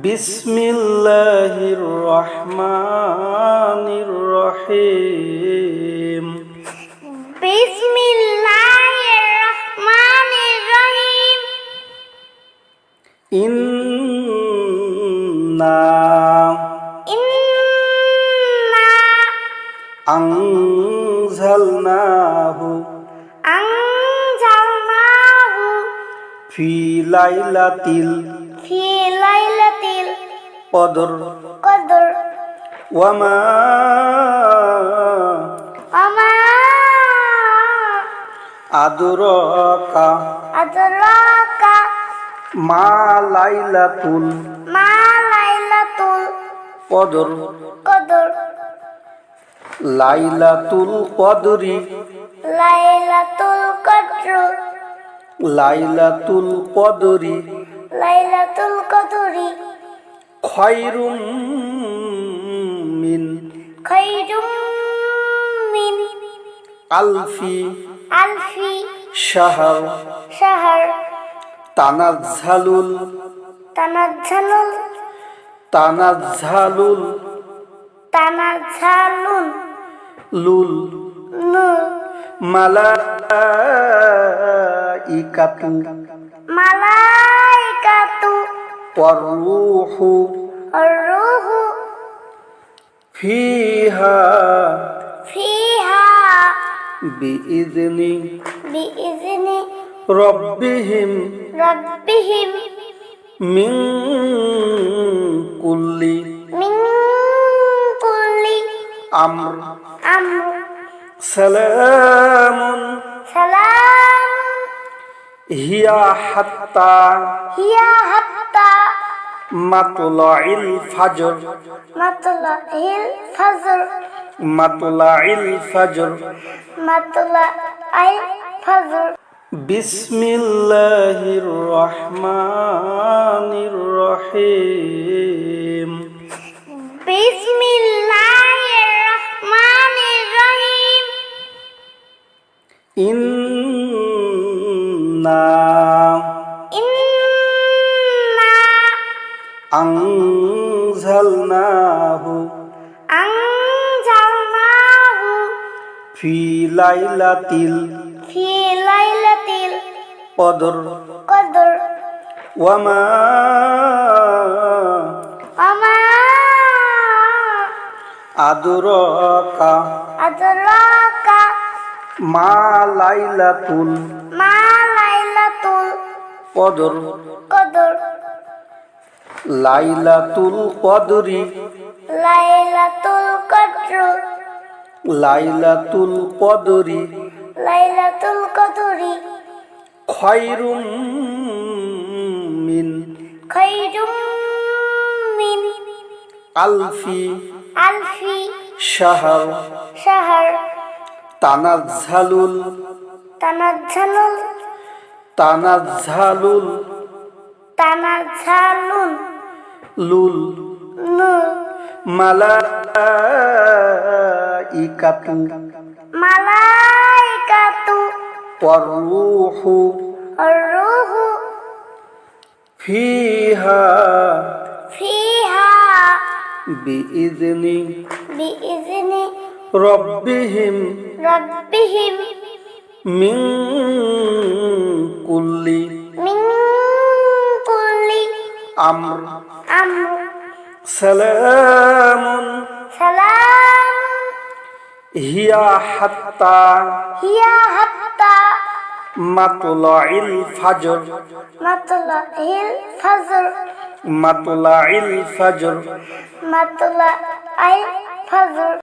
বিসমিল্লাহির রহমানির রহিম। বিসমিল্লাহির রহমানির রহিম। ইন্না ইন্না আনজালনাহু আনজালনাহু ফি লাইলাতিল ফি القدر القدر وما وما أدراك أدراك ما ليلة ما ليلة القدر القدر ليلة القدر ليلة القدر ليلة القدر خير من خير من ألف ألف شهر شهر تنزل تنزل تنزل تنزل لول نور ملائكة ملائكة والروح الروح فيها فيها بإذن بإذن ربهم ربهم من كل من كل أمر أمر سلام سلام هي حتى هي حتى মাতুলাইল ফাজর। মাতুলাইল ফাজর। মাতুলাইল ফাজর। মাতুলাইল ফাজর। বিসমিল্লাহির রহমানির রহিম। বিসমিল্লাহির রহমানির রহিম। ইন্না أنزلناه أنزلناه في ليلة في ليلة القدر القدر وما وما أدراك أدراك ما ليلة ما ليلة القدر القدر লাইলাতুল কদরি। লাইলাতুল কদর। লাইলাতুল কদরি। লাইলাতুল কদরি। খায়রুম মিন। খায়রুম মিন। আলফি আলফি শাহর। শাহর। তানাজ্জালুল। তানাজ্জালুল। তানাজ্জালুল। তানাজ্জালুল। লুল না মালাইকাতু মালাইকাতু। ওয়াররূহু রূহু ফিহা। ফিহা। বিইذনি বিইذনি রব্বিহিম। রব্বিহিম। মিন কুল্লি। মিন কুল্লি। আমর। سلام سلام هي حتى هي حتى مطلع الفجر مطلع الفجر مطلع الفجر مطلع الفجر